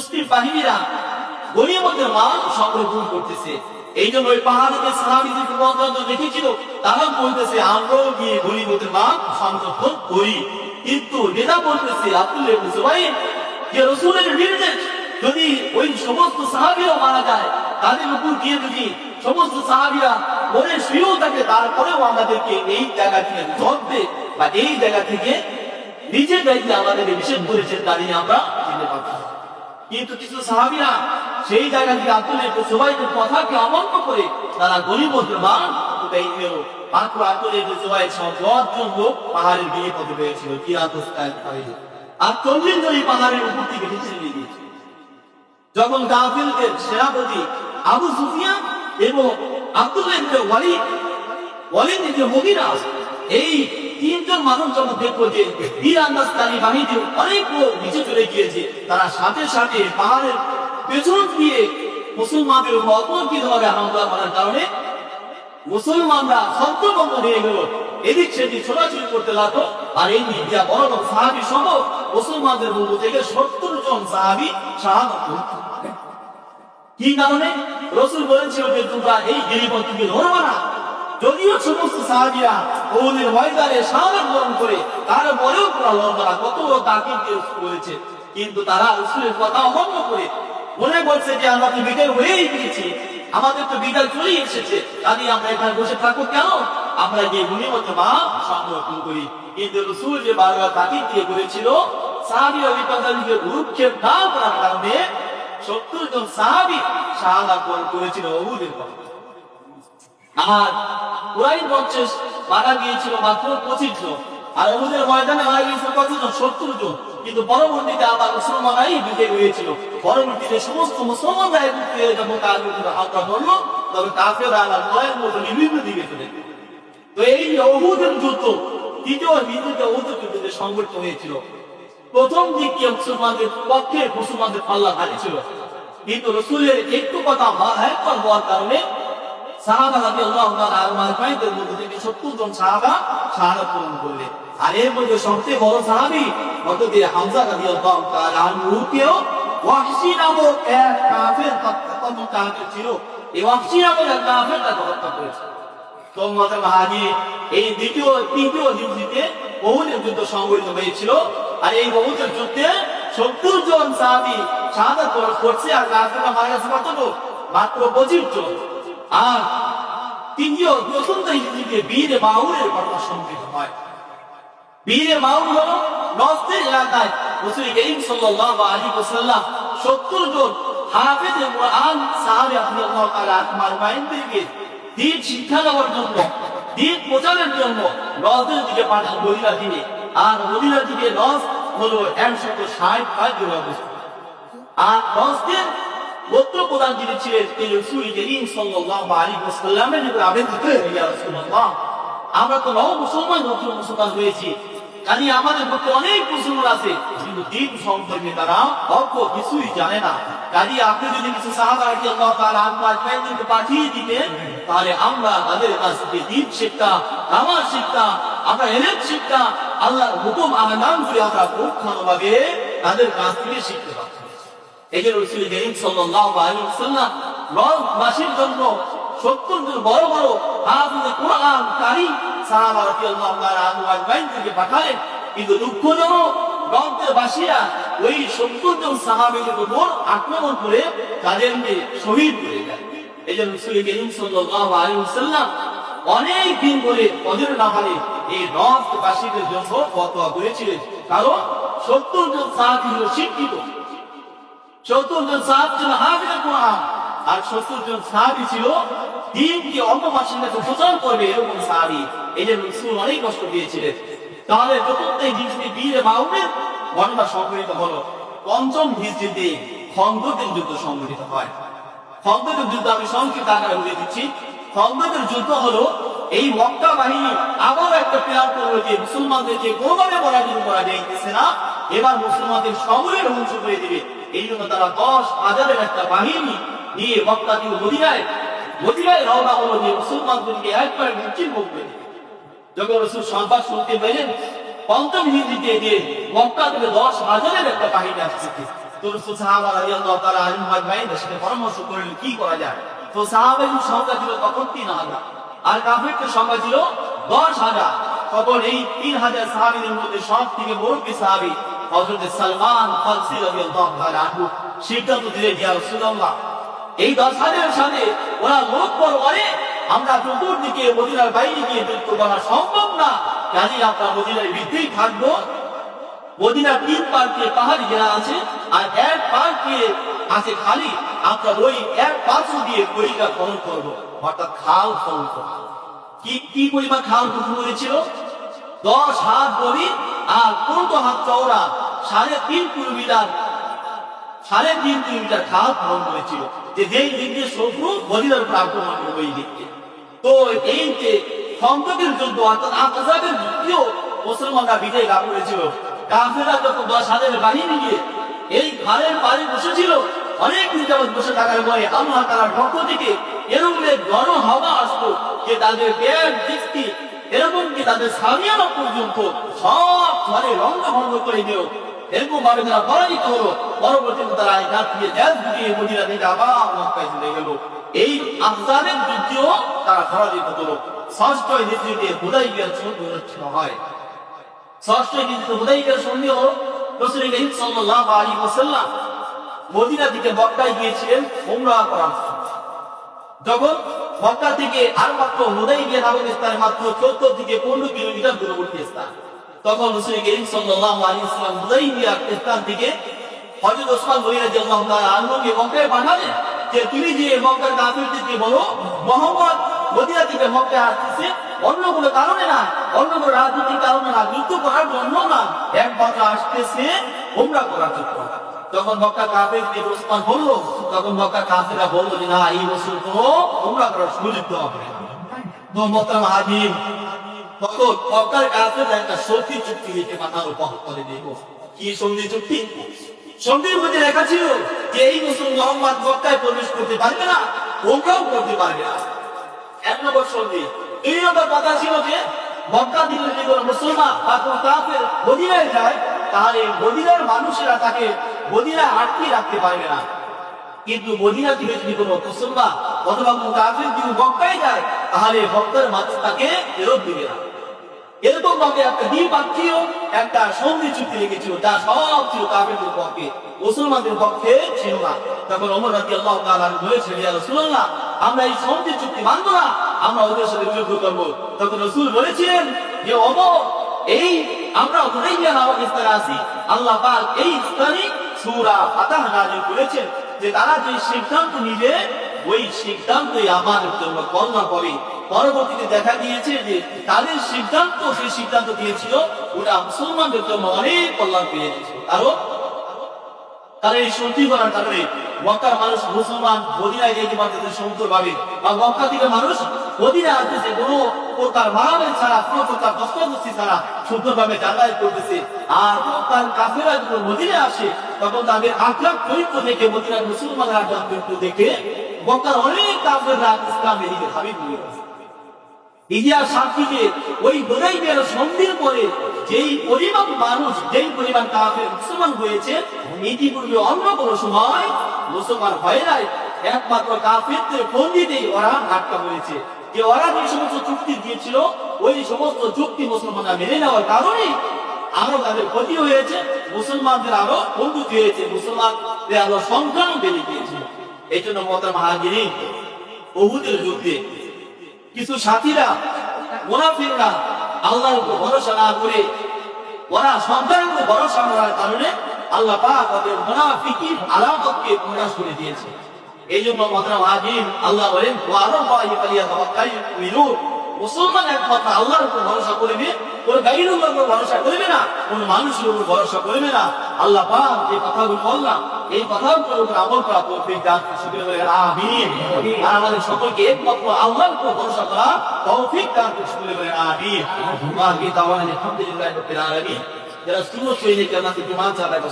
মুসলিম বাহিনীরা গরিবদের মাল সংরক্ষণ করতেছে এই জন্য ওই পাহাড়কে সাহাবিদের পর্যন্ত দেখেছিল, তারা বলতেছে, আমরাও গিয়ে গরিবদের মাল সংরক্ষণ করি কিন্তু নেতা বলতেছে আব্দুল্লাহ জুবাইর, যে রসুলের নির্দেশ যদি ওই সমস্ত সাহাবিরা মারা যায়, তাদের উপর গিয়ে যদি সমস্ত সাহাবিরা মরে শুয়েও থাকে, তারপরেও আমাদেরকে এই জায়গা থেকে ধরবে বা এই জায়গা থেকে নিজে দায়িত্বে আমাদেরকে নিষেধ করেছেন, তা নিয়ে আমরা চিনতে পারছি। কিন্তু কিছু সাহাবিরা সেই জায়গা থেকে আব্দুলের জুবাইদের কথাকে অমান্য করে তারা গরিব মান দিল মাত্র লোক পাহাড়ের বিয়ে পথে পেয়েছিল পাহাড়ে। আর চল্লিশ পাহাড়ের উপর থেকে নিচে নিয়ে গিয়েছিল। যখন সেনাপতি আবু সুফিয়ান এবং আব্দুল্লাহ ওয়ালিদ ওয়ালিদ মুগিরা, এই তিনজন মানুষ যখন দেখল যে বীর আন্দাজকারী বাহিনী অনেক লোক নিচে চলে গিয়েছে। তারা সাথে সাথে পাহাড়ের পেছন দিয়ে মুসলমানদের উপর অতর্কিত ভাবে হামলা করার কারণে মুসলমানরা ছত্রভঙ্গ হয়ে গেল। এদিক সেদিক ছোটাছুটি করতে লাগল। আর এই বড় বড় সাহাবি সহ মুসলমানদের মধ্য থেকে সত্তর জন সাহাবি শাহাদত কি কারণে? রসুল বলেছিল যে তোমরা এই গিরিপথ থেকে ধরবে না। যদিও সমস্ত সাহাবিরা ওদের ময়দানে শাহাদত বরণ করে, তারা বলেও তোরা কত তাকে করেছে। কিন্তু তারা রসুলের কথা অমান্য করে। মনে করছে যে আমরা তো বিদায় হয়েই গিয়েছি আমাদের তো বিদায় চলেই এসেছে। কাজে আমরা এখানে বসে থাকব কেন? আমরা গিয়ে গুণিমত মা সংরক্ষণ করি। কিন্তু রসুল যে বারবার তাকে দিয়ে করেছিল সাহাবি অভিজ্ঞতাকে উৎক্ষেপ না করার কারণে সত্তর জন সাহাবি শাহাদা করেছিল অবুদের পক্ষে। আর কুরাইন বংশে মারা গিয়েছিল মাত্র পঁচিশ জন। আর ওদের ময়দানে মারা গিয়েছিল কতজন? সত্তর জন। কিন্তু পরবর্তীতে আবার মুসলমানরাই বিজয় হয়েছিল। পরবর্তীতে সমস্ত মুসলমানরা একত্রে যখন তার বিরুদ্ধে হামলা করল তবে কাফের আলার নয়ের মতো বিভিন্ন দিকে চলে তো এই অহুদের যুদ্ধ দ্বিতীয় হিন্দুতে অহুদের যুদ্ধে সংঘটিত হয়েছিল। প্রথম দিক দিকে মুসলমানদের পক্ষে মুসলমানদের পাল্লা ভারী ছিল কিন্তু রসুলের একটু কথা হওয়ার কারণে সাহাবা রাদিয়াল্লাহু তাআলা আল-মাহফাইদের মধ্যে থেকে 70 জন সাহাবা শাহাদাত পূরণ করলে আর এর মধ্যে সবচেয়ে বড় সাহাবী হযরত হামজা রাদিয়াল্লাহু তাআলা আনহুকেও ওয়াহশী নামক এক কাফের তখন কাফের ছিল। এই ওয়াহশী নামক এক কাফের তাকে হত্যা করেছে। তোমরা হাজি এই দ্বিতীয়, তৃতীয় যুদ্ধে সংঘটিত হয়েছিল। আর এই বহুদের যুদ্ধে সত্তর জন সাহাবি বরণ করছে আর মারা গেছে কত মাত্র পঁচিশ জন। আর তৃতীয় চতুর্থ হিজড়িতে বীর মাউরের ঘটনা সংঘটিত হয়। বীর মাউর হলো নস্তের এলাকায় রসুল করিম সাল্লাল্লাহু আলাইহি ওয়াসাল্লাম 70 জন হাফেজ কোরআন সাহাবী তাআলা আজমাইনদেরকে দিন শিক্ষা দেওয়ার জন্য, দিন প্রচারের জন্য নজদের দিকে পাঠান মদিনা দিনে আর মদিনা দিকে নজ হলো একশত ষাট জন অবস্থা আর নজদের গোত্র প্রধান যিনি ছিলেন তিনি রসুল করিম সাল্লাল্লাহু আলাইহি ওয়াসাল্লামের নিকট ইয়া রাসূলুল্লাহ আমরা তো নব মুসলমান নতুন মুসলমান হয়েছি আমাদের মধ্যে অনেক মুসলমান আছে কিন্তু সম্পর্কে তারা অল্প কিছুই জানে না কাজে আপনি যদি কিছু সাহাবা রাজি আল্লাহ তাআলা ফ্রেন্ডদেরকে পাঠিয়ে দিতেন তাহলে আমরা তাদের কাছ থেকে দিন শিক্ষা নামাজ শিক্ষা আমরা এলেম শিক্ষা আল্লাহর হুকুম আহনাম করে আমরা ভালোভাবে তাদের কাছ থেকে শিখতে পারতাম এই রসুল করিম জন্য সত্তর জন বড় বড় কোরআন কারি সাহাবা রাদিয়াল্লাহু আনহু আজমাইন থেকে পাঠালেন। কিন্তু দুঃখজনক বাসীরা ওই সত্তর জন উপর আক্রমণ করে শহীদ করে দেয় এই রসুল করিম সাল্লাল্লাহু আলাইহি ওয়াসাল্লাম অনেক দিন ধরে ফজর নামাজে এই রথবাসীদের জন্য ফতোয়া করেছিলেন। কারণ সত্তর জন সাহাবী শিক্ষিত। জন সাহাব ছিল কোরআন। আর সত্তর জন সাহাবি ছিল দিনকে অন্য প্রচার করবে এরকম সাহাবি। এই যে রসুল অনেক কষ্ট দিয়েছিলেন তাহলে চতুর্থ বীর মাউনের ঘটনা সংঘটিত হলো। পঞ্চম খন্দকের যুদ্ধ সংঘটিত হয়। খন্দকের যুদ্ধ আমি সংক্ষিপ্ত আকারে বলে দিচ্ছি। খন্দকের যুদ্ধ হলো এই মক্কা বাহিনী আবার একটা প্লেয়ার করল যে মুসলমানদেরকে কোনোভাবে পরাজিত করা যাইতেছে না। এবার মুসলমানদের সমূলের করে দিবে। এই জন্য তারা দশ হাজারের একটা বাহিনী নিয়ে মক্কা দিয়ে মদিনায় মদিনায় রওনা হলো যে মুসলমানদেরকে একবার নিশ্চিত করবে যখন রসুল সংবাদ শুনতে পেলেন, পঞ্চম হিন্দিতে যে মক্কা থেকে দশ হাজারের একটা বাহিনী আসছে কি তিন হাজার সাহাবিদের মধ্যে সব থেকে মুরব্বী সাহাবি? হযরত সালমান ফারসি রাদিয়াল্লাহু তাআলা আনহু সিদ্ধান্ত দিলেন, ইয়া রাসূলুল্লাহ, এই দশ হাজারের সাথে ওরা লোক বড় করে। আমরা চতুর্দিকে মদিনার বাইরে গিয়ে যুদ্ধ করা সম্ভব না। কাজে আমরা মদিনার ভিতরেই থাকব। মদিনার তিন পার্কে পাহাড়ি ঘেরা আছে, আর এক পার্কে আছে খালি। আমরা ওই এক পার্শ্ব দিয়ে গড়িটা খনন করব, অর্থাৎ খাল খনন করব। কি কি পরিমাণ খাল খনন করেছিল? দশ হাত গড়ি আর পনেরো হাত চওড়া সাড়ে তিন কিলোমিটার, সাড়ে তিন কিলোমিটার খাল খনন করেছিল যে যেই দিক দিয়ে শত্রু মদিনার উপর আক্রমণ করবে এই দিক দিয়ে। তো এই যে সংকটের যুদ্ধ, অর্থাৎ আকাশের যুদ্ধেও মুসলমানরা বিজয় লাভ করেছিল কাফেরা যখন দশ হাজারের বাহিনী নিয়ে এই ঘরের পাড়ে বসেছিল, অনেক দিন যাবৎ বসে থাকার পরে আল্লাহ তালার পক্ষ থেকে এরকম গণ হাওয়া আসতো যে তাদের ব্যাগ দৃষ্টি এরকম কি তাদের সামিয়ানা পর্যন্ত সব ঘরে রঙ্গ ভঙ্গ করে দিল এরকম ভাবে তারা পরাজিত হলো পরবর্তীতে তারা রাত দিয়ে দেশ গুটিয়ে মদিনা থেকে আবার মক্কায় চলে গেল। এই আফগানের যুদ্ধেও তারা পরাজিত হলো। ষষ্ঠ অনুষ্ঠিত হয়। ষষ্ঠ মদিনা থেকে গিয়েছিলেন, উমরা যখন মক্কা থেকে আর মাত্র হুদাই বিয়া নামক স্থানে মাত্র চোদ্দ থেকে পনেরো কিলোমিটার দূরবর্তী স্থান তখন করিম সাল্লাল্লাহু আলাইহি ওয়াসাল্লাম হুদাই স্থান থেকে হযরত ওসমান গনি রাদিয়াল্লাহু তাআলা আনহুকে মক্কায় পাঠালেন যে, তুমি যে মক্কার কাফিরদেরকে বলো, মোহাম্মদ মদিনা থেকে মক্কায় আসছে অন্য কোনো কারণে না, অন্য কোনো রাজনৈতিক কারণে না যুদ্ধ করার জন্য না একমাত্র আসতেছে, উমরা করার জন্য। যখন মক্কা কাফের যে ওসমান বলল তখন মক্কা কাফেরা বলল যে, না, এই বছর তো উমরা করার সুযোগ দেওয়া হবে। তো তখন একটা সত্যি চুক্তি লিখে উপর করে দিব কি সন্ধি চুক্তি? সন্ধির মধ্যে লেখা ছিল যে, এই বছর মোহাম্মদ প্রবেশ করতে পারবে না ওমরাও করতে পারবে না। এক নম্বর সন্ধি দুই নম্বর কথা ছিল যে, মক্কা দিলে যদি কোনো মুসলমান বা কোনো কাফের মদিনায় যায়, তাহলে মদিনার মানুষেরা তাকে মদিনায় আটকে রাখতে পারবে না। কিন্তু মদিনা থেকে যদি কোনো মুসলমান অথবা কোনো কাফের যদি মক্কায় যায়, তাহলে মক্কার মানুষ তাকে ফেরত দিবে না। এরকম ভাবে একটা দ্বিপাক্ষীয়, একটা সন্ধি চুক্তি লিখেছিল যা সব ছিল কাফেরদের পক্ষে। মুসলমানদের পক্ষে ছিল না। তখন ওমর রাজি আল্লাহ বলেছিল ইয়া রাসূলুল্লাহ, আমরা এই সন্ধি চুক্তি মানব না, আমরা ওদের সাথে যুদ্ধ করব। তখন রসুল বলেছিলেন যে অমর এই, আমরা হুদাইবিয়া নামক স্থানে আছি। আল্লাহ পাক এই স্থানে সূরা ফাতাহ নাজিল করেছেন যে তারা যে সিদ্ধান্ত নিবে, ওই সিদ্ধান্তই আমার জন্য কর্মা করে পরবর্তীতে দেখা গিয়েছে যে তাদের সিদ্ধান্ত, সেই সিদ্ধান্ত দিয়েছিল, ওটা মুসলমানদের জন্য অনেক কল্যাণ পেয়ে গেছিল কারণ তারা এই করার কারণে মক্কার মানুষ মুসলমান, মদিনায় যেতে পারতেছে ভাবে বা মক্কা থেকে মানুষ মদিনায় আসতেছে, কোনো ছাড়া যাতায়াত করতেছে। আর তার কাফেরা যখন মদিনায় আসে, তখন তাদের আখলাখ চরিত্র থেকে মদিনার মুসলমানরা চরিত্র দেখে মক্কার অনেক কাফেররা ইসলামের দিকে ধাবিত হয়ে গেছে। ইতিহাস সাক্ষী যে ওই হুদাইবিয়ার সন্ধির পরে যেই পরিমাণ মানুষ, যেই পরিমাণ মুসলমান হয়েছে, ইতিপূর্বে অন্য কোনো সময় মুসলমান নাই। একমাত্র কাফেরদের ওরা আটকা হয়েছে যে ওরা যে সমস্ত চুক্তি দিয়েছিল, ওই সমস্ত চুক্তি মুসলমানরা মেনে নেওয়ার কারণে আরও তাদের ক্ষতি হয়েছে, মুসলমানদের আরও বন্ধু হয়েছে, মুসলমানদের আরও সংখ্যাও বেড়ে গিয়েছে। এই জন্য মতার মাহাগিরি বহুদের যুদ্ধে কিছু সাথীরা, মোনাফিকরা আল্লাহর উপর ভরসা না করে, ওরা সন্তানের উপর ভরসা করার কারণে আল্লাহ পাক ওদের মোনাফিকির আলামতকে প্রকাশ করে দিয়েছে। এই জন্য মতরাম আজিম আল্লাহ বলেন ওয়ারো বাহি পালিয়া তাওয়াক্কাল মিনুন মুসলমান একমাত্র আল্লাহর উপর ভরসা করবে, কোন গাইরের উপর ভরসা করবে না, কোন মানুষের উপর ভরসা করবে না। আল্লাহ পাক যে কথাগুলো বললাম এই কথাগুলোর উপর আমল করা তৌফিক দান আমিন আর আমাদের সকলকে একমাত্র আল্লাহর উপর ভরসা করা তৌফিক দান বলে আমিন আলহামদুলিল্লাহ রাব্বিল আলামিন যারা সুন্নাত সৈনিক জান্নাতে জুমা চালায়